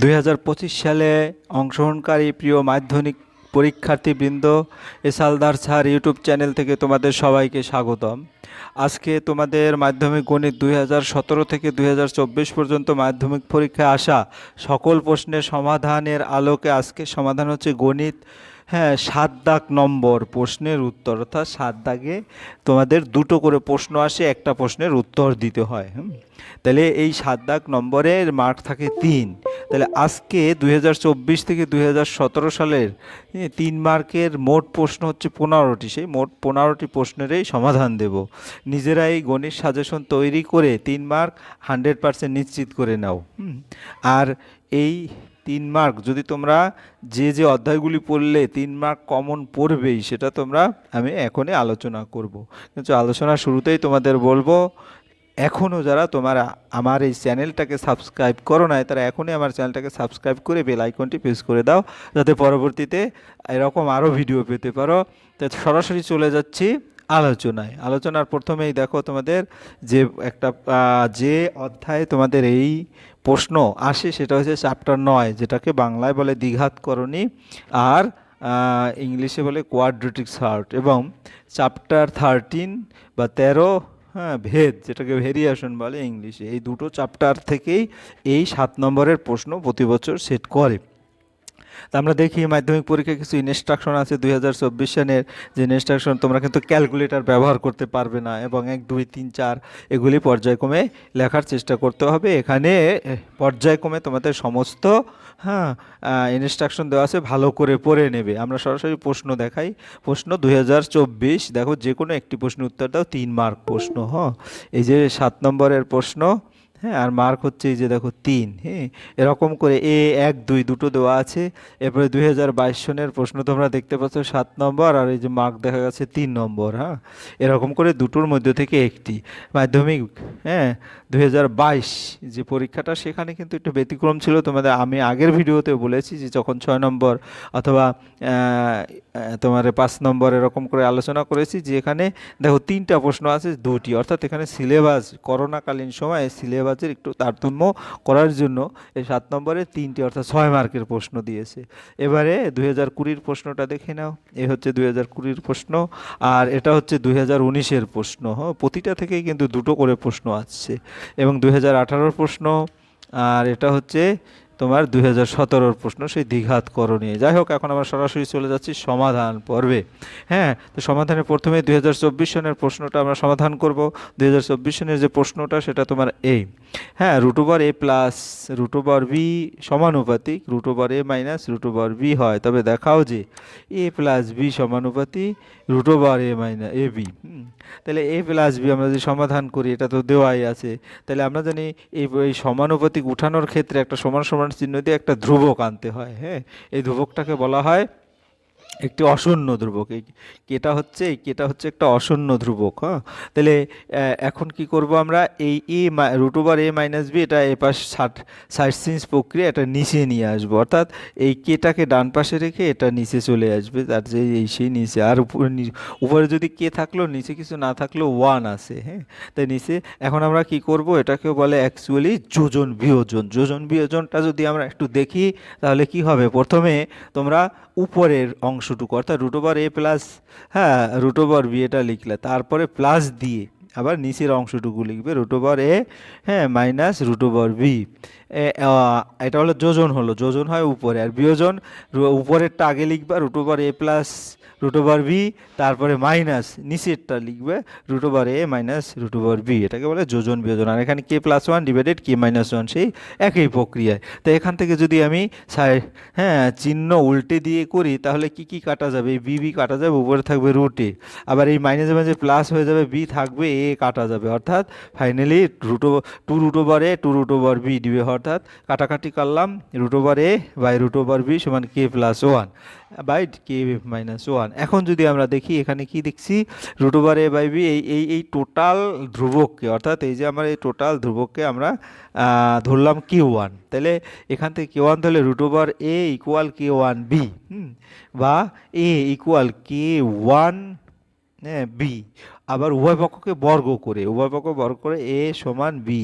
দুই হাজার পঁচিশ সালে অংশগ্রহণকারী প্রিয় মাধ্যমিক পরীক্ষার্থীবৃন্দ, এসালদার স্যার ইউটিউব চ্যানেল থেকে তোমাদের সবাইকে স্বাগতম। আজকে তোমাদের মাধ্যমিক গণিত দুই হাজার সতেরো থেকে দুই হাজার চব্বিশ পর্যন্ত মাধ্যমিক পরীক্ষায় আসা সকল প্রশ্নের সমাধানের আলোকে আজকে সমাধান হচ্ছে গণিত হ্যাঁ সাত দাগ নম্বর প্রশ্নের উত্তর। অর্থাৎ সাত দাগে তোমাদের দুটো করে প্রশ্ন আসে, একটা প্রশ্নের উত্তর দিতে হয় তাহলে এই সাত দাগ নম্বরের মার্ক থাকে তিন। তাহলে আজকে দু হাজার চব্বিশ থেকে দুই হাজার সতেরো সালের তিন মার্কের মোট প্রশ্ন হচ্ছে পনেরোটি। সেই মোট পনেরোটি প্রশ্নেরই সমাধান দেব। নিজেরাই গণিত সাজেশন তৈরি করে তিন মার্ক হান্ড্রেড পার্সেন্ট নিশ্চিত করে নাও। আর এই তিন মার্ক, যদি তোমরা যে যে অধ্যায়গুলি পড়লে তিন মার্ক কমন পড়বেই, সেটা তোমরা, আমি এখনই আলোচনা করব। কিন্তু আলোচনার শুরুতেই তোমাদের বলব এখনও যারা তোমরা আমার এই চ্যানেলটাকে সাবস্ক্রাইব করো নাই, তারা এখনই আমার চ্যানেলটাকে সাবস্ক্রাইব করে বেল আইকনটি প্রেস করে দাও, যাতে পরবর্তীতে এরকম আরও ভিডিও পেতে পারো। তো সরাসরি চলে যাচ্ছি আলোচনায়। আলোচনার প্রথমেই দেখো তোমাদের যে একটা যে অধ্যায়ে তোমাদের এই প্রশ্ন আসে সেটা হচ্ছে চ্যাপ্টার নয়, যেটাকে বাংলায় বলে দ্বিঘাতকরণী আর ইংলিশে বলে কোয়াড্রেটিক সার্ট এবং চ্যাপ্টার থার্টিন বা তেরো হ্যাঁ ভেদ, যেটাকে ভেরিয়েশন বলে ইংলিশে, এই দুটো চ্যাপ্টার থেকেই এই সাত নম্বরের প্রশ্ন প্রতি বছর সেট করে। তা আমরা দেখি মাধ্যমিক পরীক্ষায় কিছু ইনস্ট্রাকশন আছে দুই হাজার চব্বিশ সালের। যে ইনস্ট্রাকশন তোমরা কিন্তু ক্যালকুলেটর ব্যবহার করতে পারবে না এবং এক, দুই, তিন, চার এগুলি পর্যায়ক্রমে লেখার চেষ্টা করতে হবে। এখানে পর্যায়ক্রমে তোমাদের সমস্ত হ্যাঁ ইনস্ট্রাকশন দেওয়া আছে, ভালো করে পড়ে নেবে। আমরা সরাসরি প্রশ্ন দেখাই। প্রশ্ন দুই হাজার চব্বিশ, দেখো যে কোনো একটি প্রশ্নের উত্তর দাও, তিন মার্ক প্রশ্ন হ্যাঁ এই যে সাত নম্বরের প্রশ্ন হ্যাঁ আর মার্ক হচ্ছে এই যে দেখো তিন হ্যাঁ? এরকম করে এ, এক, দুই দুটো দেওয়া আছে। এরপরে দুই হাজার বাইশ সনের প্রশ্ন তোমরা দেখতে পাচ্ছ সাত নম্বর, আর এই যে মার্ক দেখা গেছে তিন নম্বর হ্যাঁ? এরকম করে দুটোর মধ্যে থেকে একটি। মাধ্যমিক হ্যাঁ? দুই হাজার বাইশ যে পরীক্ষাটা, সেখানে কিন্তু একটু ব্যতিক্রম ছিল। তোমাদের, আমি আগের ভিডিওতে বলেছি যে যখন ছয় নম্বর অথবা তোমার পাঁচ নম্বর এরকম করে আলোচনা করেছি যে এখানে দেখো তিনটা প্রশ্ন আছে দুটি। অর্থাৎ এখানে সিলেবাস, করোনাকালীন সময়ে সিলেবাসের একটু তারতম্য করার জন্য এই সাত নম্বরে তিনটি অর্থাৎ ছয় মার্কের প্রশ্ন দিয়েছে। এবারে দুই হাজার কুড়ির প্রশ্নটা দেখে নাও। এ হচ্ছে দুই হাজার কুড়ির প্রশ্ন আর এটা হচ্ছে দুই হাজার উনিশের প্রশ্ন। হ্যাঁ প্রতিটা থেকেই কিন্তু দুটো করে প্রশ্ন আসছে। এবং দুই হাজার আঠারোর প্রশ্ন আর এটা হচ্ছে তোমার দুই হাজার প্রশ্ন, সেই দ্বিঘাত করণীয়। যাই হোক, এখন আমরা সরাসরি চলে যাচ্ছি সমাধান পর্বে। হ্যাঁ তো সমাধানের প্রথমে দুই হাজার চব্বিশ সনের প্রশ্নটা আমরা সমাধান করব। দুই হাজার চব্বিশ সনের যে প্রশ্নটা, সেটা তোমার এই হ্যাঁ রুটোবার এ প্লাস রুটোবার বি সমানুপাতিক রুটোবার এ মাইনাস রুটোবার বি হয়। তবে দেখাও যে এ প্লাস বি সমানুপাতিক রুটোবার এ মাইনাস এ বি তাহলে এ প্লাস বি আমরা যদি সমাধান করি, এটা তো দেওয়াই আছে। তাহলে আমরা জানি এই সমানুপাতিক উঠানোর ক্ষেত্রে একটা সমান সমান চিহ্ন দিয়ে একটা ধ্রুবক আনতে হয় হ্যাঁ? এই ধ্রুবকটাকে বলা হয় একটি অশূন্য ধ্রুবক। এই কেটা হচ্ছে, এই কেটা হচ্ছে একটা অশূন্য ধ্রুবক হ্যাঁ? তাহলে এখন কি করব আমরা? এই এ root over A minus B এটা এ পাশ ষাট ষাট সিন্স প্রক্রিয়া, এটা নিচে নিয়ে আসব। অর্থাৎ, এই কেটাকে ডান পাশে রেখে এটা নিচে চলে আসবে, তার যে, এই সেই নিচে। আর উপরে উপরে যদি কে থাকল, নিচে কিছু না থাকলেও ওয়ান আছে হ্যাঁ? তাই নিচে, এখন আমরা কি করব? এটাকে বলে অ্যাকচুয়ালি যোজন বিয়োজন। যোজন বিয়োজনটা যদি আমরা একটু দেখি, তাহলে কি হবে? প্রথমে তোমরা উপরের অংশটুকু অর্থাৎ রুট ওভার এ প্লাস হ্যাঁ রুট ওভার বি এটা লিখলে। তারপরে প্লাস দিয়ে আবার নিচের অংশটুকু লিখবে রুট ওভার এ হ্যাঁ মাইনাস রুট ওভার বি এটা হলো যোজন হলো। যোজন হয় উপরে। আর বিয়োজন উপরেরটা আগে লিখবে root over A plus root over B তারপরে মাইনাস নিচেরটা লিখবে root over A minus root over B এটাকে বলে যোজন বিয়োজন। আর এখানে K plus one divided K minus one সেই একই প্রক্রিয়ায়। তো এখান থেকে যদি আমি সাই- হ্যাঁ চিহ্ন উল্টে দিয়ে করি, তাহলে কি কি কাটা যাবে? এই বি বি কাটা যাবে, উপরে থাকবে রুটে আবার এই মাইনাসে মাঝে প্লাস হয়ে যাবে বি থাকবে এ কাটা যাবে। অর্থাৎ finally root two root over A two root over B ডিবে অর্থাৎ কাটাকাটি করলাম root over A by root over B সমান K plus one by K minus one এখন যদি আমরা দেখি, এখানে কি দেখছি? Root over A by B এই এই এই টোটাল ধ্রুবককে, অর্থাৎ এই যে আমার এই টোটাল ধ্রুবককে আমরা ধরলাম কে ওয়ান তাহলে এখান থেকে কে ওয়ান ধরলে root over A equal K one B বা এ ইকুয়াল কে ওয়ান হ্যাঁ বি আবার উভয় পক্ষকে বর্গ করে, উভয় পক্ষ বর্গ করে এ সমান বি,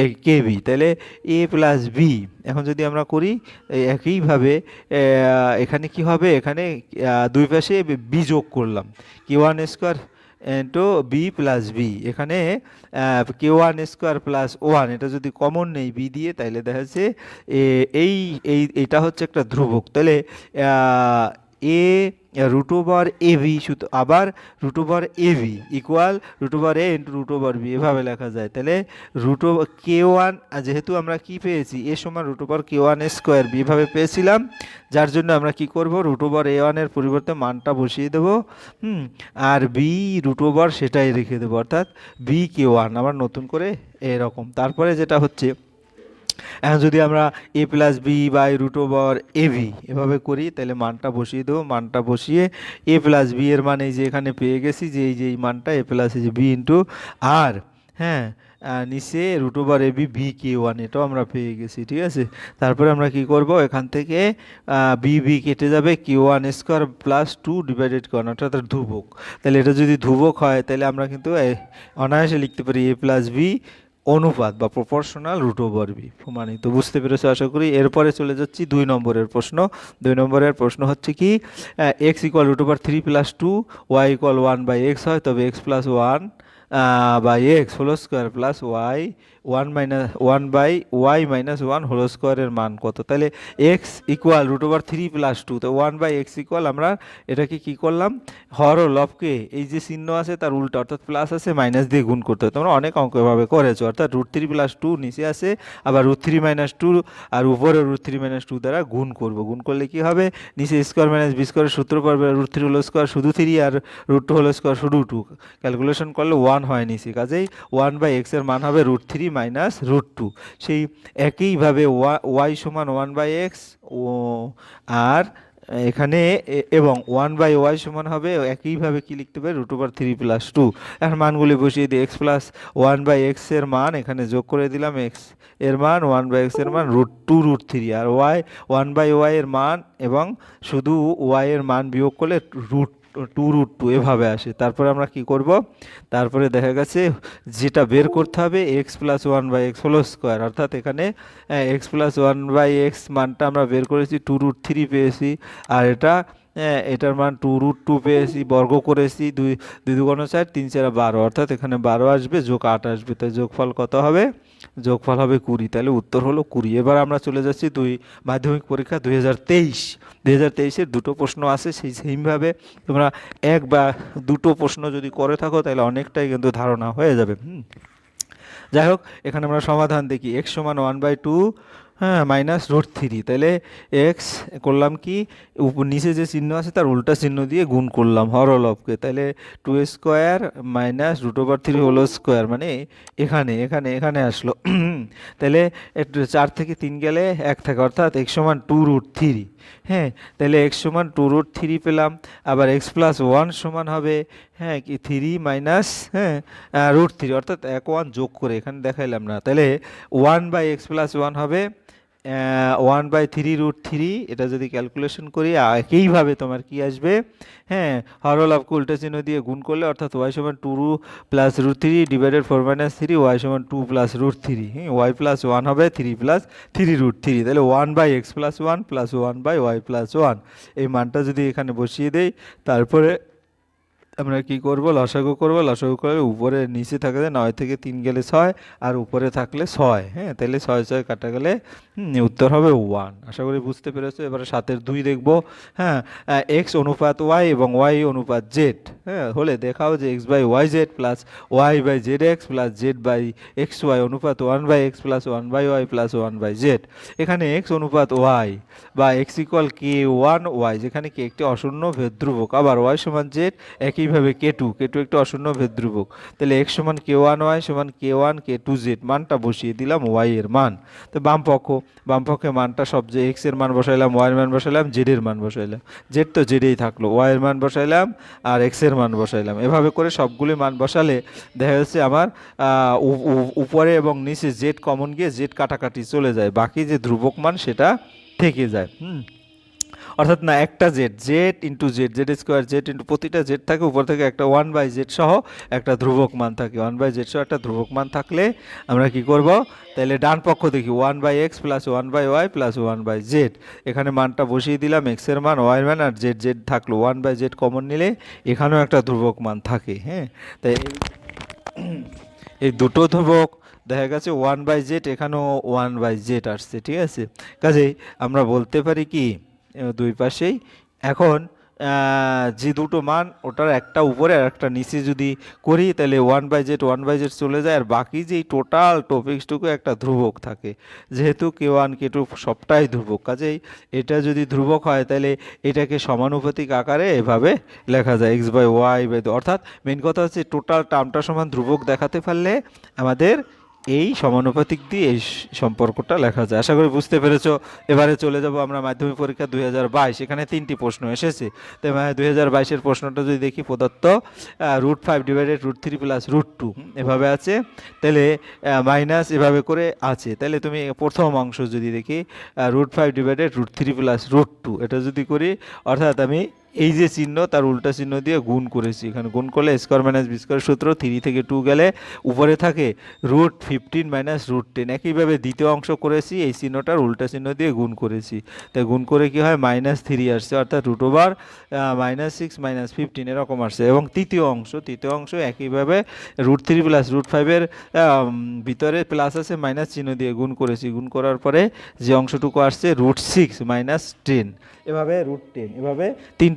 এ কে বি। তাহলে এ প্লাস বি, এখন যদি আমরা করি একইভাবে এখানে কি হবে? এখানে দুই পাশে বি যোগ করলাম। কি one square into B plus B, এখানে K one square plus one, এটা যদি কমন নেই বি দিয়ে, তাহলে দেখা যাচ্ছে এই এই হচ্ছে একটা ধ্রুবক। তাহলে এ রুট ওভার এ শুধু আবার root over A V equal root over A into root over B এভাবে লেখা যায়। তাহলে রুট ওভার কে ওয়ান যেহেতু আমরা কি পেয়েছি? এ সমান root over K one square B এভাবে পেয়েছিলাম। যার জন্য আমরা কি করব? রুট ওভার এ ওয়ানের পরিবর্তে মানটা বসিয়ে দেবো। হুম, আর বি রুট ওভার সেটাই রেখে দেবো। অর্থাৎ বি কে ওয়ান আবার নতুন করে এরকম। তারপরে যেটা হচ্ছে এখন যদি আমরা A plus B by root over A V এভাবে করি, তাহলে মানটা বসিয়ে দেবো। মানটা বসিয়ে এ প্লাস বি এর মানে যে এখানে পেয়ে গেছি, যে এই যে এই মানটা এ প্লাস এই যে বি ইন্টু আর হ্যাঁ নিচে root over A B B K one এটাও আমরা পেয়ে গেছি, ঠিক আছে? তারপরে আমরা কি করব? এখান থেকে বি বি কেটে যাবে K one square plus two divided one অর্থাৎ ধ্রুবক। তাহলে এটা যদি ধ্রুবক হয়, তাহলে আমরা কিন্তু অনায়াসে লিখতে পারি এ প্লাস বি অনুপাত বা প্রপোর্শনাল রুট ওভার বি প্রমাণিত বুঝতে পেরেছ আশা করি? এরপরে চলে যাচ্ছি দুই নম্বরের প্রশ্ন। দুই নম্বরের প্রশ্ন হচ্ছে কি X equal root over three plus two Y equal one by X হয়, তবে X plus one by X whole square plus Y one minus one by Y minus one whole স্কোয়ারের মান কত? তাহলে X equal root over three plus two তো one by X equal আমরা এটাকে কি করলাম? হর ও লবকে এই যে চিহ্ন আছে তার উল্টা, অর্থাৎ প্লাস আছে মাইনাস দিয়ে গুণ করতে হয় তোমরা অনেক অঙ্ক এভাবে করেছ, অর্থাৎ রুট থ্রি প্লাস টু নিচে আছে, আবার রুট থ্রি মাইনাস টু আর উপরে রুট থ্রি মাইনাস টু দ্বারা গুণ করব। গুণ করলে কি হবে? নিচে স্কোয়ার মাইনাস বি স্কোয়ারের সূত্র পারবে রুট থ্রি হোল স্কোয়ার শুধু থ্রি আর রুট টু হোল স্কোয়ার শুধু টু ক্যালকুলেশন করলে ওয়ান হয় নিচে। কাজেই ওয়ান বাই এক্সের মান হবে root three minus root two সেই একইভাবে ওয়াই সমান ওয়ান বাই এক্স ও, আর এখানে এবং ওয়ান বাই ওয়াই সমান হবে একইভাবে কি লিখতে পারি root over three plus two এখন মানগুলি বসিয়ে দিই। এক্স প্লাস ওয়ান বাই এক্সের মান, এখানে যোগ করে দিলাম এক্সের মান ওয়ান বাই এক্সের মান রুট টু রুট থ্রি আর ওয়াই ওয়ান বাই ওয়াই এর মান এবং শুধু ওয়াই এর মান বিয়োগ করলে রুট টু রুট টু এভাবে আসে। তারপরে আমরা কি করব? তারপরে দেখা গেছে যেটা বের করতে হবে X plus one by X whole square অর্থাৎ এখানে X plus one by X মানটা আমরা বের করেছি টু রুট থ্রি পেয়েছি। আর এটা এটার মান টু রুট টু পেয়েছি, বর্গ করেছি, দুই দুই দুগুণ চার, তিন চার বারো। অর্থাৎ এখানে বারো আসবে, যোগ আট আসবে। তাই যোগফল কত হবে? যোগফল হবে কুড়ি, তাহলে উত্তর হলো কুড়ি। এবার আমরা চলে যাচ্ছি দুই, মাধ্যমিক পরীক্ষা দুই হাজার তেইশ। দুই হাজার তেইশের দুটো প্রশ্ন আসে সেই সেইভাবে তোমরা এক বা দুটো প্রশ্ন যদি করে থাকো, তাহলে অনেকটাই কিন্তু ধারণা হয়ে যাবে। হুম। যাই হোক, এখানে আমরা সমাধান দেখি। এক সমান ওয়ান বাই টু হ্যাঁ মাইনাস রুট থ্রি তাহলে এক্স করলাম কি? নিচে যে চিহ্ন আছে, তার উল্টা চিহ্ন দিয়ে গুণ করলাম হর হরলবকে তাহলে two square minus root over three whole square মানে এখানে এখানে এখানে আসলো। তাহলে চার থেকে তিন গেলে এক থাকে, অর্থাৎ এক্স সমান টু রুট থ্রি হ্যাঁ তাহলে এক্স সমান টু রুট থ্রি পেলাম। আবার এক্স প্লাস ওয়ান সমান হবে হ্যাঁ কি থ্রি মাইনাস হ্যাঁ রুট থ্রি অর্থাৎ এক ওয়ান যোগ করে এখানে দেখাইলাম না। তাহলে one by X plus one হবে one by three root three এটা যদি ক্যালকুলেশন করি একইভাবে তোমার কি আসবে? হ্যাঁ হরলাভকে উল্টা চিহ্ন দিয়ে গুণ করলে অর্থাৎ ওয়াই সমান টু রু plus root three divided four minus three Y সমান টু প্লাস রুট থ্রি হ্যাঁ ওয়াই প্লাস ওয়ান হবে three plus three root three তাহলে one by X plus one plus one by Y plus one এই মানটা যদি এখানে বসিয়ে দেই, তারপরে আমরা কি করব? লসাগু করব। লসাগু করে উপরে নিচে থাকলে নয় থেকে তিন গেলে ছয় আর উপরে থাকলে ছয়। হ্যাঁ তাহলে ছয় ছয় কাটা গেলে উত্তর হবে ওয়ান আশা করি বুঝতে পেরেছ। এবারে সাতের দুই দেখব। হ্যাঁ এক্স অনুপাত ওয়াই এবং ওয়াই অনুপাত জেড হ্যাঁ হলে দেখাও যে X by Y Z plus Y by Z X plus Z by X Y অনুপাত one by X plus one by Y plus one by Z এখানে এক্স অনুপাত ওয়াই বা X equal K one Y যেখানে K একটি অশূন্য ভেদ্রুবক আবার Y সমান Z একইভাবে কে two? কে two একটি অশূন্য ভেদ্রুবক তাহলে এক্স সমান কে ওয়ান ওয়াই সমান K one K two Z, মানটা বসিয়ে দিলাম ওয়াই এর মান। তো বাম পক্ষ, বাম মানটা সব যে এক্সের মান বসাইলাম, ওয়াই এর মান বসাইলাম, জেড এর মান বসাইলাম। জেড তো জেডেই থাকল, ওয়াই এর মান বসাইলাম আর এক্সের মান বসাইলাম। এভাবে করে সবগুলি মান বসালে দেখা যাচ্ছে আমার উপরে এবং নিচে জেড কমন গিয়ে জেড কাটাকাটি চলে যায়, বাকি যে ধ্রুবক মান সেটা থেকে যায়। হুম? অর্থাৎ না, একটা Z Z into Z Z square Z into প্রতিটা জেড থাকে, উপর থেকে একটা ওয়ান বাই জেড সহ একটা ধ্রুবক মান থাকে। ওয়ান বাই জেড সহ একটা ধ্রুবক মান থাকলে আমরা কি করব? তাহলে ডান পক্ষ দেখি one by X plus one by Y plus one by Z এখানে মানটা বসিয়ে দিলাম এক্সের মান ওয়াই মান, আর জেড জেড থাকল। ওয়ান বাই জেড কমন নিলে এখানেও একটা ধ্রুবক মান থাকে হ্যাঁ? তাই এই- দুটো ধ্রুবক দেখা গেছে ওয়ান বাই জেড এখানেও ওয়ান বাই জেড আসছে, ঠিক আছে? কাজেই আমরা বলতে পারি কি দুই পাশেই। এখন যে দুটো মান, ওটার একটা উপরে আর একটা নিচে যদি করি, তাহলে one by Z one by Z চলে যায়, আর বাকি যে টোটাল টপিক্সটুকু একটা ধ্রুবক থাকে। যেহেতু কে ওয়ান কে টু সবটাই ধ্রুবক, কাজেই এটা যদি ধ্রুবক হয়, তাহলে এটাকে সমানুপাতিক আকারে এভাবে লেখা যায় এক্স বাই ওয়াই বাই অর্থাৎ মেন কথা হচ্ছে টোটাল টার্মটা সমান ধ্রুবক দেখাতে পারলে আমাদের এই সমানুপাতিক দিয়ে এই সম্পর্কটা লেখা যায়। আশা করি বুঝতে পেরেছ। এবারে চলে যাব আমরা মাধ্যমিক পরীক্ষা দুই হাজার বাইশ। এখানে তিনটি প্রশ্ন এসেছে। তো দুই হাজার বাইশের প্রশ্নটা যদি দেখি, প্রদত্ত root five divided root three plus root two এভাবে আছে। তাহলে মাইনাস এভাবে করে আছে। তাহলে তুমি প্রথম অংশ যদি দেখি root five divided root three plus root two এটা যদি করি, অর্থাৎ আমি এই যে চিহ্ন, তার উল্টা চিহ্ন দিয়ে গুণ করেছি। এখানে গুণ করলে স্কোয়ার মাইনাস বি স্কোয়ার সূত্র থ্রি থেকে টু গেলে উপরে থাকে root fifteen minus root ten একইভাবে দ্বিতীয় অংশ করেছি, এই চিহ্নটার উল্টা চিহ্ন দিয়ে গুণ করেছি। তাই গুণ করে কি হয়? মাইনাস থ্রি আসছে, অর্থাৎ root over minus six minus fifteen এরকম আসছে। এবং তৃতীয় অংশ তৃতীয় অংশ একইভাবে রুট থ্রি প্লাস রুট ফাইভের ভিতরে প্লাস আছে মাইনাস চিহ্ন দিয়ে গুণ করেছি। গুণ করার পরে যে অংশটুকু আসছে রুট সিক্স মাইনাস টেন এভাবে রুট টেন এভাবে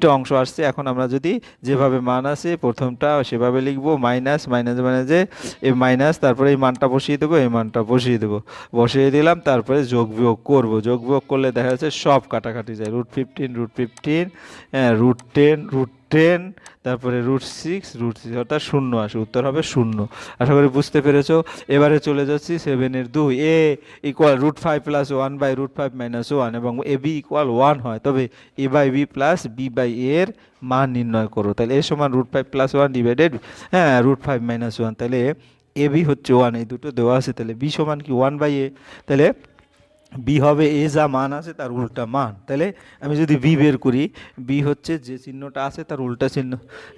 তিনটে অংশ আসছে। এখন আমরা যদি যেভাবে মান আছে, প্রথমটা সেভাবে লিখব, মাইনাস মাইনাস, মাইনাসে এই মাইনাস, তারপরে এই মানটা বসিয়ে দেবো, এই মানটা বসিয়ে দেবো। বসিয়ে দিলাম, তারপরে যোগ বিয়োগ করব। যোগ বিয়োগ করলে দেখা যাচ্ছে সব কাটাকাটি যায়। Root fifteen root fifteen root ten root ten তারপরে রুট সিক্স রুট সিক্স অর্থাৎ শূন্য আসে, উত্তর হবে শূন্য। আশা করি বুঝতে পেরেছ? এবারে চলে যাচ্ছি সেভেনের দুই। A equal root five plus one by root five minus one এবং এ বি ইকুয়াল ওয়ান হয়। তবে A by B plus B by এর মান নির্ণয় করো। তাহলে এ সমান root five plus one divided হ্যাঁ রুট ফাইভ মাইনাস ওয়ান তাহলে এ বি হচ্ছে ওয়ান এই দুটো দেওয়া আছে। তাহলে বি সমান কি? ওয়ান বাই এ তাহলে বি হবে এ যা মান আছে, তার উল্টা মান। তাহলে আমি যদি বি বের করি, বি হচ্ছে যে চিহ্নটা আছে, তার উল্টা চিহ্ন।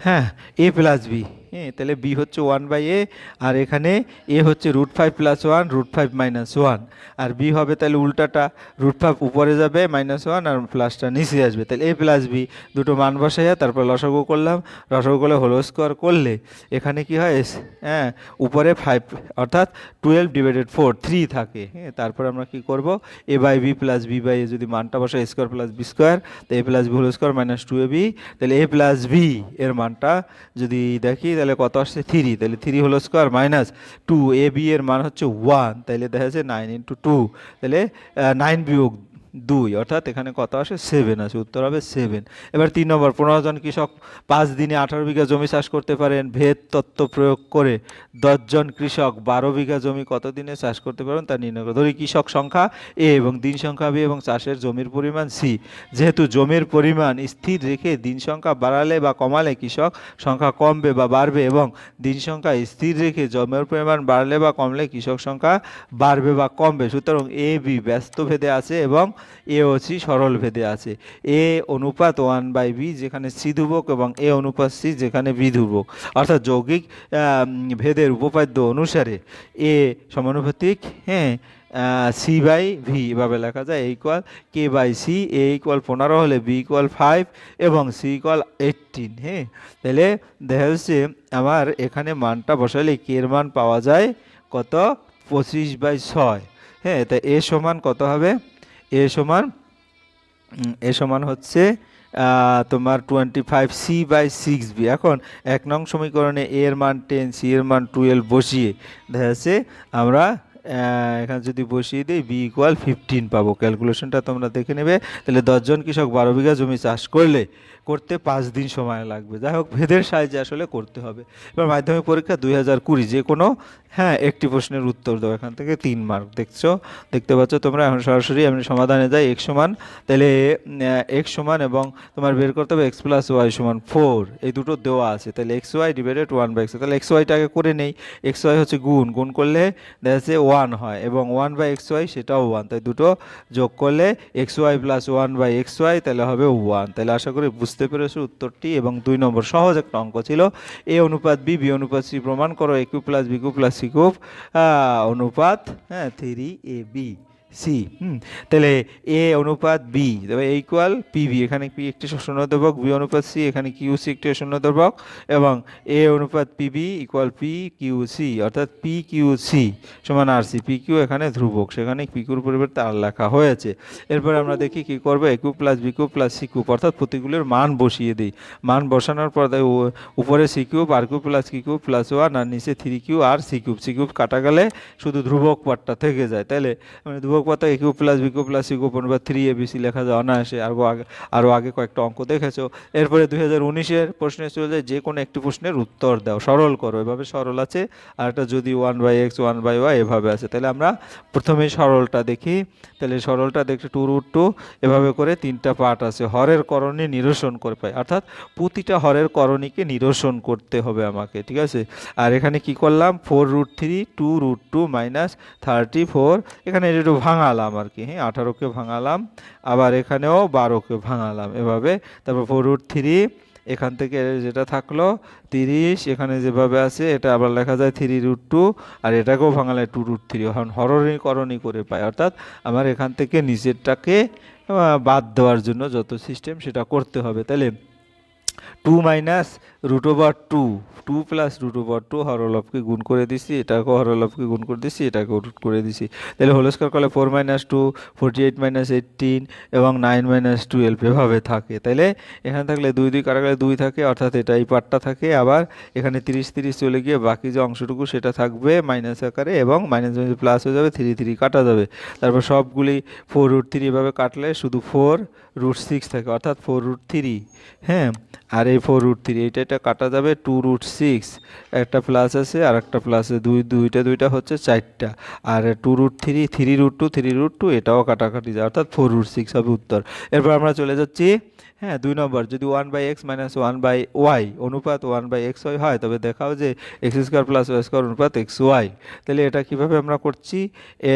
হ্যাঁ এ প্লাস বি। হ্যাঁ তাহলে বি হচ্ছে ওয়ান বাই এ আর এখানে এ হচ্ছে root five plus one root five minus one আর বি হবে তাহলে উল্টাটা রুট ফাইভ উপরে যাবে মাইনাস ওয়ান আর প্লাসটা নিচে আসবে। তাহলে এ প্লাস বি, দুটো মান বসাইয়া তারপর লসাগু করলাম। লসাগু করলে হোল স্কোয়ার করলে, এখানে কি হয়? হ্যাঁ উপরে ফাইভ অর্থাৎ টুয়েলভ ডিভাইডেড ফোর থ্রি থাকে। হ্যাঁ তারপর আমরা কি করব? A by B plus B by A যদি মানটা বসে স্কোয়ার প্লাস বি স্কোয়ার তো A plus B whole square minus two A B তাহলে এ প্লাস বি এর মানটা যদি দেখি, তাহলে কত আসছে? থ্রি তাহলে three whole square minus two A B এর মান হচ্ছে ওয়ান তাহলে দেখা যাচ্ছে নাইন ইন্টু টু তাহলে নাইন বিয়োগ দুই, অর্থাৎ এখানে কত আসে? সেভেন আছে উত্তর হবে সেভেন এবার তিন নম্বর, পনেরো জন কৃষক পাঁচ দিনে আঠারো বিঘা জমি চাষ করতে পারেন, ভেদ তত্ত্ব প্রয়োগ করে দশজন কৃষক বারো বিঘা জমি কত দিনে চাষ করতে পারেন তা নির্ণয় করে। ধরি কৃষক সংখ্যা এ এবং দিন সংখ্যা বি এবং চাষের জমির পরিমাণ সি। যেহেতু জমির পরিমাণ স্থির রেখে দিন সংখ্যা বাড়ালে বা কমালে কৃষক সংখ্যা কমবে বা বাড়বে এবং দিন সংখ্যা স্থির রেখে জমির পরিমাণ বাড়লে বা কমলে কৃষক সংখ্যা বাড়বে বা কমবে। সুতরাং এ, বি ব্যস্ত ভেদে আছে এবং এ ও সি সরল ভেদে আছে। এ অনুপাত ওয়ান বাই বি যেখানে সি ধ্রুবক এবং এ অনুপাত সি যেখানে বি ধ্রুবক। অর্থাৎ যৌগিক ভেদের উপপাদ্য অনুসারে এ সমানুপাতিক হ্যাঁ সি বাই ভি এভাবে লেখা যায়, A equal K by C, A equal পনেরো হলে বি ইকুয়াল ফাইভ এবং সি ইকুয়াল এইটিন হ্যাঁ। তাহলে দেখা যাচ্ছে আমার এখানে মানটা বসালে কে এর মান পাওয়া যায় কত? পঁচিশ বাই ছয় হ্যাঁ তা এ সমান কত হবে? এ সমান এ সমান হচ্ছে তোমার twenty five C by six B এখন এক নং সমীকরণে এর মান টেন সি এর মান টুয়েলভ বসিয়ে, দেখা যাচ্ছে আমরা এখানে যদি বসিয়ে দিই বি ইকুয়াল ফিফটিন পাবো। ক্যালকুলেশনটা তোমরা দেখে নেবে। তাহলে দশজন কৃষক বারো বিঘা জমি চাষ করলে করতে পাঁচ দিন সময় লাগবে। যাই হোক, ভেদের সাহায্যে আসলে করতে হবে। এবার মাধ্যমিক পরীক্ষা দুই হাজার কুড়ি, যে কোনো হ্যাঁ একটি প্রশ্নের উত্তর দাও। এখান থেকে তিন মার্ক দেখছ। দেখতে পাচ্ছ তোমরা, এখন সরাসরি আমি সমাধানে যাই এক্স সমান। তাহলে এক্স সমান এবং তোমার বের করতে হবে এক্স প্লাস ওয়াই সমান ফোর এই দুটো দেওয়া আছে। তাহলে X Y divided one by X তাহলে এক্স ওয়াইটাকে করে নেই। এক্স ওয়াই হচ্ছে গুণ। গুণ করলে দেখা যাচ্ছে ওয়ান ওয়ান হয় এবং ওয়ান বাই এক্স ওয়াই সেটাও ওয়ান তাই দুটো যোগ করলে X Y plus one by X Y তাহলে হবে ওয়ান তাহলে আশা করি বুঝতে পেরেছ উত্তরটি এবং দুই নম্বর সহজ একটা অঙ্ক ছিল। এ অনুপাত বি বি অনুপাত সি প্রমাণ করো A Q plus B Q plus C অনুপাত হ্যাঁ থ্রি এ বি সি হুম, তাহলে এ অনুপাত বি তবে ইকুয়াল পিভি এখানে পি একটি শূন্য দ্রবক বি অনুপাত সি এখানে কিউ সি একটি শূন্য দ্রবক এবং এ অনুপাত P P B equal P Q C অর্থাৎ পি কিউ সি সমান আর সি পি কিউ এখানে ধ্রুবক, সেখানে পি কিউর পরিবর্তে আর লেখা হয়েছে। এরপর আমরা দেখি কি করব A Q plus B Q plus C cube অর্থাৎ প্রতিগুলোর মান বসিয়ে দিই। মান বসানোর পর উপরে সি কিউব আর কিউ প্লাস কি কিউব প্লাস ওয়ান আর নিচে থ্রি কিউ আর সি কিউব সি কিউব কাটা গেলে শুধু ধ্রুবক পাটটা থেকে যায়। তাহলে মানে পাতা A Q plus B Q plus C cube বা থ্রি এ লেখা যায় অনায়াসে আরও আগে আরও আগে কয়েকটা অঙ্ক দেখেছ। এরপরে দুই হাজার উনিশের প্রশ্নে চলে যে কোনো একটি প্রশ্নের উত্তর দাও, সরল করো। এভাবে সরল আছে, আর একটা যদি one by X one by Y এভাবে আছে। তাহলে আমরা প্রথমে সরলটা দেখি। তাহলে সরলটা দেখতে টু রুট টু এভাবে করে তিনটা পার্ট আছে। হরের করণে নিরসন করে পাই, অর্থাৎ প্রতিটা হরের করণীকে নিরসন করতে হবে আমাকে, ঠিক আছে? আর এখানে কি করলাম? Four root three two root two minus thirty four এখানে একটু ভাঙালাম আর কি হ্যাঁ আঠারোকে ভাঙালাম, আবার এখানেও বারোকে ভাঙালাম এভাবে। তারপর ফোর রুট থ্রি, এখান থেকে যেটা থাকল তিরিশ, এখানে যেভাবে আছে, এটা আবার লেখা যায় থ্রি রুট টু, আর এটাকেও ভাঙালে টু রুট থ্রি এখন হরণীকরণই করে পায়। অর্থাৎ আমার এখান থেকে নিচেরটাকে বাদ দেওয়ার জন্য যত সিস্টেম সেটা করতে হবে তাহলে two minus root over two two plus root over two হরলভকে গুণ করে দিছি, এটাকেও হরলভকে গুণ করে দিছি, এটাকেও রুট করে দিছি। তাহলে হোল স্কোয়ার করলে four minus two forty eight minus eighteen এবং নাইন মাইনাস টুয়েলভ এভাবে থাকে। তাহলে এখানে থাকলে দুই দুই কাটা গেলে দুই থাকে, অর্থাৎ এটা এই পার্টটা থাকে। আবার এখানে তিরিশ তিরিশ চলে গিয়ে বাকি যে অংশটুকু সেটা থাকবে মাইনাস আকারে এবং মাইনাস মাইনাস প্লাস হয়ে যাবে থ্রি থ্রি কাটা যাবে। তারপর সবগুলি ফোর রুট থ্রি এভাবে কাটলে শুধু ফোর রুট সিক্স থাকে, অর্থাৎ ফোর রুট থ্রি হ্যাঁ? আর এই ফোর রুট থ্রি এইটা এটা কাটা যাবে টু রুট সিক্স একটা প্লাস আছে আর একটা প্লাস দুই, দুইটা দুইটা হচ্ছে চারটা। আর two root three three root two three root two এটাও কাটাকাটি যায় অর্থাৎ ফোর রুট সিক্স হবে উত্তর। এরপর আমরা চলে যাচ্ছি হ্যাঁ দুই নম্বর, যদি one by x minus one by y অনুপাত ওয়ান বাই এক্স ওয়াই হয়, তবে দেখাও যে x square plus y square অনুপাত এক্স ওয়াই তাহলে এটা কীভাবে আমরা করছি?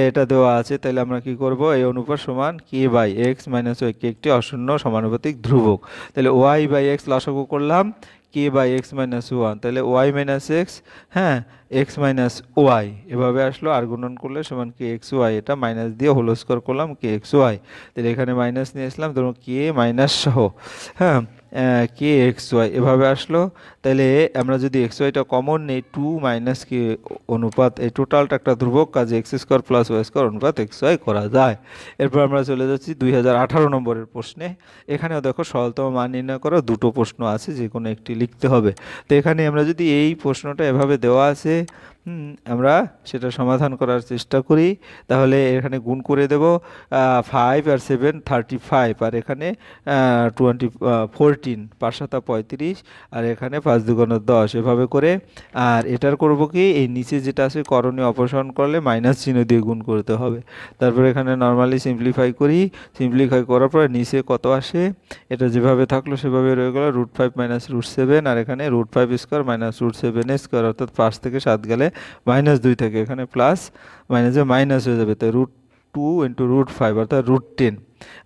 এটা দেওয়া আছে, তাহলে আমরা কি করব? এই অনুপাত সমান k by x minus y k একটি অশূন্য সমানুপাতিক ধ্রুবক। তাহলে ওয়াই বাই এক্স লসাগু করলাম k by x minus one তাহলে ওয়াই মাইনাস এক্স হ্যাঁ এক্স মাইনাস ওয়াই এভাবে আসলো, আর গুণন করলে সমান কে এক্স ওয়াই এটা মাইনাস দিয়ে হোল স্কোয়ার করলাম কে এক্স ওয়াই তাহলে এখানে মাইনাস নিয়ে আসলাম, ধরুন কে মাইনাস সহ হ্যাঁ। কে এক্স ওয়াই এভাবে আসলো? তাহলে আমরা যদি এক্স ওয়াইটা কমন নেই টু মাইনাস কে অনুপাত? এই টোটালটা একটা ধ্রুবক কাজে x square plus y square অনুপাত এক্স ওয়াই করা যায়। এরপর আমরা চলে যাচ্ছি দুই হাজার আঠারো নম্বরের প্রশ্নে। এখানেও দেখো সরলতম মান নির্ণয় করা, দুটো প্রশ্ন আছে যে কোনো একটি লিখতে হবে। তো এখানে আমরা যদি এই প্রশ্নটা এভাবে দেওয়া আছে আমরা সেটা সমাধান করার চেষ্টা করি। তাহলে এখানে গুণ করে দেব ফাইভ আর সেভেন থার্টি ফাইভ আর এখানে টোয়েন্টি ফোরটিন পাঁচ পঁয়ত্রিশ, আর এখানে পাঁচ দুগুণ দশ, এভাবে করে। আর এটার করব কি, এই নিচে যেটা আছে করণীয় অপসারণ করলে মাইনাস চিহ্ন দিয়ে গুণ করতে হবে। তারপর এখানে নর্মালি সিম্পলিফাই করি। সিম্পলিফাই করার পর নিচে কত আসে? এটা যেভাবে থাকল সেভাবে রয়ে গেলো root five minus root seven আর এখানে root five square minus root seven square অর্থাৎ পাঁচ থেকে সাত গেলে মাইনাস দুই থাকে এখানে প্লাস মাইনাসে মাইনাস হয়ে যাবে। তাই root two into root five অর্থাৎ রুট টেন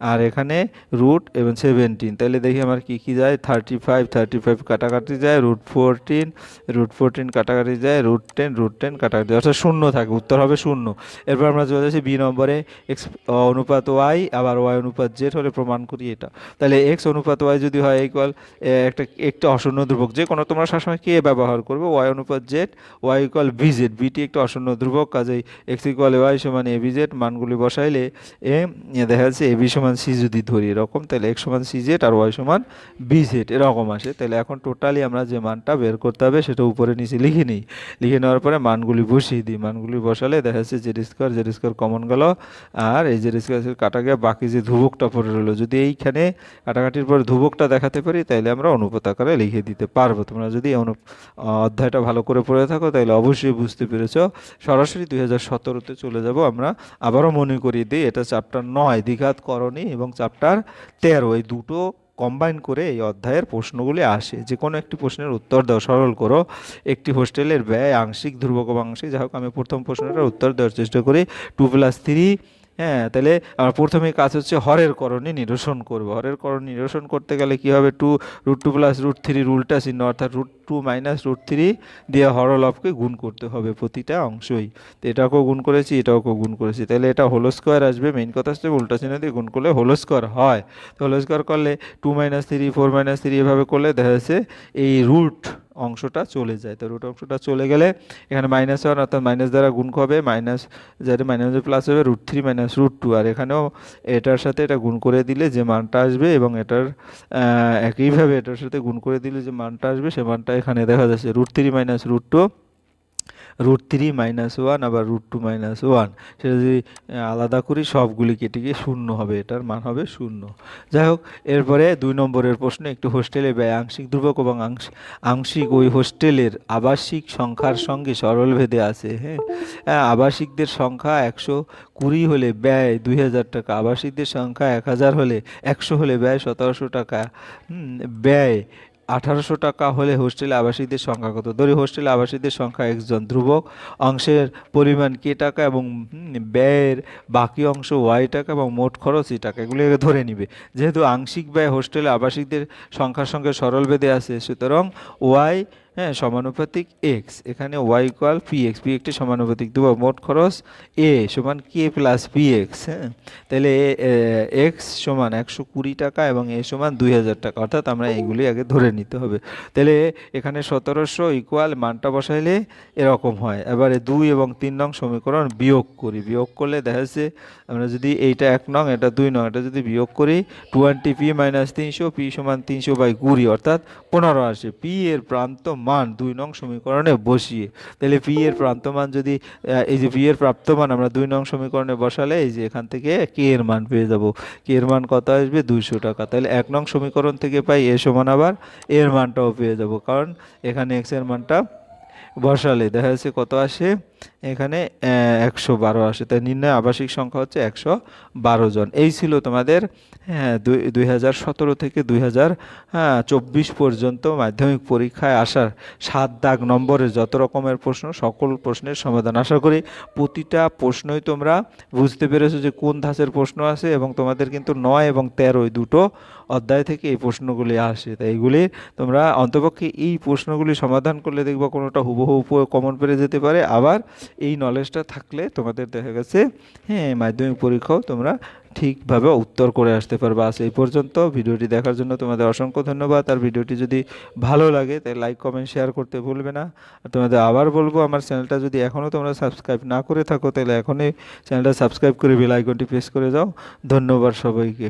আর এখানে রুট এবং সেভেন্টিন তাহলে দেখি আমার কি কি যায়? থার্টি ফাইভ থার্টি ফাইভ কাটাকাটি যায় রুট ফোরটিন রুট ফোরটিন কাটাকাটি যায় রুট টেন রুট টেন কাটাকাটি। অর্থাৎ শূন্য থাকে, উত্তর হবে শূন্য। এরপর আমরা চলে যাচ্ছি বি নম্বরে এক্স অনুপাত ওয়াই আবার ওয়াই অনুপাত জেড হলে প্রমাণ করি এটা। তাহলে এক্স অনুপাত ওয়াই যদি হয় ইকুয়াল একটা একটা অশূন্য ধ্রুবক, যে কোনো তোমরা সবসময় কে ব্যবহার করবে? ওয়াই অনুপাত z y equal b z বিটি একটা অশূন্য ধ্রুবক, কাজেই এক্স ইকুয়াল ওয়াই সমান এ বি জেড মানগুলি বসাইলে, এ দেখা যাচ্ছে এ বি সমান সি যদি ধরি এরকম, তাহলে এক্স সমান সি জেড আর ওয়াই সমান বি জেড, এরকম আসে। তাহলে এখন টোটালি আমরা যে মানটা বের করতে হবে সেটা উপরে নিচে লিখে নিই। লিখে নেওয়ার পরে মানগুলি বসিয়ে দিই। মানগুলি বসালে দেখা যাচ্ছে z square z square common গেল। আর এই জেড স্কোয়ার কাটা গিয়ে বাকি যে ধ্রুবকটা পড়ে রইল, যদি এইখানে কাটাকাটির পর ধ্রুবকটা দেখাতে পারি, তাহলে আমরা অনুপাত আকারে লিখে দিতে পারব। তোমরা যদি অনু, অধ্যায়টা ভালো করে পড়ে থাকো, তাহলে অবশ্যই বুঝতে পেরেছ। সরাসরি দুই হাজার সতেরোতে চলে যাব আমরা। আবারও মনে করিয়ে দিই, এটা চ্যাপ্টার নয়, দ্বিঘাত করণী এবং চ্যাপ্টার তেরো, এই দুটো কম্বাইন করে এই অধ্যায়ের প্রশ্নগুলি আসে। যে কোনো একটি প্রশ্নের উত্তর দাও, সরল করো। একটি হোস্টেলের ব্যয়, আংশিক, ধ্রুবক বা যাই হোক আমি প্রথম প্রশ্নটার উত্তর দেওয়ার চেষ্টা করি। টু প্লাস থ্রি হ্যাঁ তাহলে প্রথমে কাজ হচ্ছে হরের করণে নিরসন করব। হরের করণ নিরসন করতে গেলে কী হবে? Two root two plus root three রুলটা চিহ্ন, অর্থাৎ root two minus root three দিয়ে হরলভকে গুণ করতে হবে প্রতিটা অংশই। তো এটাকেও গুণ করেছি, এটাকেও গুণ করেছি। তাহলে এটা হোলো স্কোয়ার আসবে। মেইন কথা হচ্ছে উল্টা চিহ্ন দিয়ে গুণ করলে হোলো স্কোয়ার হয়। তো হোলো স্কোয়ার করলে two minus three four minus three এভাবে করলে দেখা যাচ্ছে এই রুট অংশটা চলে যায়। তো রুট অংশটা চলে গেলে এখানে মাইনাস ওয়ান অর্থাৎ মাইনাস দ্বারা গুণ হবে মাইনাস যাতে মাইনাস প্লাস হবে root three minus root two আর এখানেও এটার সাথে এটা গুণ করে দিলে যে মানটা আসবে এবং এটার একইভাবে এটার সাথে গুণ করে দিলে যে মানটা আসবে সে মানটা এখানে দেখা যাচ্ছে root three minus root two root three minus one আবার রুট টু মাইনাস ওয়ান সেটা যদি আলাদা করি সবগুলি কেটে গিয়ে শূন্য হবে এটার মান হবে শূন্য। যাই হোক এরপরে দুই নম্বরের প্রশ্ন একটি হোস্টেলে ব্যয় আংশিক ধ্রুবক এবং আংশ- আংশিক ওই হোস্টেলের আবাসিক সংখ্যার সঙ্গে সরল ভেদে আছে হ্যাঁ? হ্যাঁ, আবাসিকদের সংখ্যা একশো কুড়ি হলে ব্যয় দুই হাজার টাকা আবাসিকদের সংখ্যা এক হাজার হলে একশো হলে ব্যয় সতেরোশো টাকা। ব্যয় আঠারোশো টাকা হলে হোস্টেল আবাসিকদের সংখ্যা কত? ধরি হোস্টেল আবাসিকদের সংখ্যা একজন ধ্রুবক, অংশের পরিমাণ কে টাকা এবং ব্যয়ের বাকি অংশ ওয়াই টাকা এবং মোট খরচ ই টাকা, এগুলো ধরে নিবে। যেহেতু আংশিক ব্যয় হোস্টেলে আবাসিকদের সংখ্যার সঙ্গে সরল বেঁধে আছে, সুতরাং ওয়াই হ্যাঁ সমানুপাতিক এক্স এখানে y equal p x p একটি সমানুপাতিক দেবো মোট খরচ এ সমান কে প্লাস পি এক্স হ্যাঁ? তাহলে এক্স সমান একশো কুড়ি টাকা এবং এ সমান দুই হাজার টাকা, অর্থাৎ আমরা এইগুলি আগে ধরে নিতে হবে। তাহলে এখানে সতেরোশো ইকুয়াল মানটা বসাইলে এরকম হয়। এবারে দুই এবং তিন নং সমীকরণ বিয়োগ করি। বিয়োগ করলে দেখা যাচ্ছে আমরা যদি এইটা এক নং, এটা দুই নং, এটা যদি বিয়োগ করি টোয়েন্টি পি মাইনাস তিনশো পি সমান তিনশো বাই কুড়ি, অর্থাৎ পনেরো আসে। পি এর প্রান্ত মান দুই নং সমীকরণে বসিয়ে। তাহলে পি এর প্রান্ত মান যদি এই যে পি এর প্রাপ্ত মান আমরা দুই নং সমীকরণে বসালে এই যে এখান থেকে কে এর মান পেয়ে যাব। কে এর মান কত আসবে? দুইশো টাকা। তাহলে এক নং সমীকরণ থেকে পাই এ সমান আবার এর মানটাও পেয়ে যাব। কারণ এখানে এক্সের মানটা বসালে দেখা যাচ্ছে কত আসে? এখানে একশো বারো আসে। তাই নির্ণয় আবাসিক সংখ্যা হচ্ছে একশো বারো জন। এই ছিল তোমাদের হ্যাঁ দুই হাজার সতেরো থেকে দুই হাজার হ্যাঁ চব্বিশ পর্যন্ত মাধ্যমিক পরীক্ষায় আসার সাত দাগ নম্বরের যত রকমের প্রশ্ন, সকল প্রশ্নের সমাধান। আশা করি প্রতিটা প্রশ্নই তোমরা বুঝতে পেরেছ যে কোন ধাঁচের প্রশ্ন আছে এবং তোমাদের কিন্তু নয় এবং তেরো দুটো অধ্যায় থেকে এই প্রশ্নগুলি আসে। তাই এইগুলি তোমরা অন্তপক্ষে এই প্রশ্নগুলি সমাধান করলে দেখব কোনোটা হুবহু কমন পেরে যেতে পারে। আবার এই নলেজটা থাকলে তোমাদের দেখা গেছে হ্যাঁ মাধ্যমিক পরীক্ষাও তোমরা ঠিকভাবে উত্তর করে আসতে পারবে। আজ এই পর্যন্ত, ভিডিওটি দেখার জন্য তোমাদের অসংখ্য ধন্যবাদ। আর ভিডিওটি যদি ভালো লাগে তাই লাইক কমেন্ট শেয়ার করতে ভুলবে না। আর তোমাদের আবার বলব, আমার চ্যানেলটা যদি এখনও তোমরা সাবস্ক্রাইব না করে থাকো, তাহলে এখনই চ্যানেলটা সাবস্ক্রাইব করে বেল আইকনটি প্রেস করে যাও। ধন্যবাদ সবাইকে।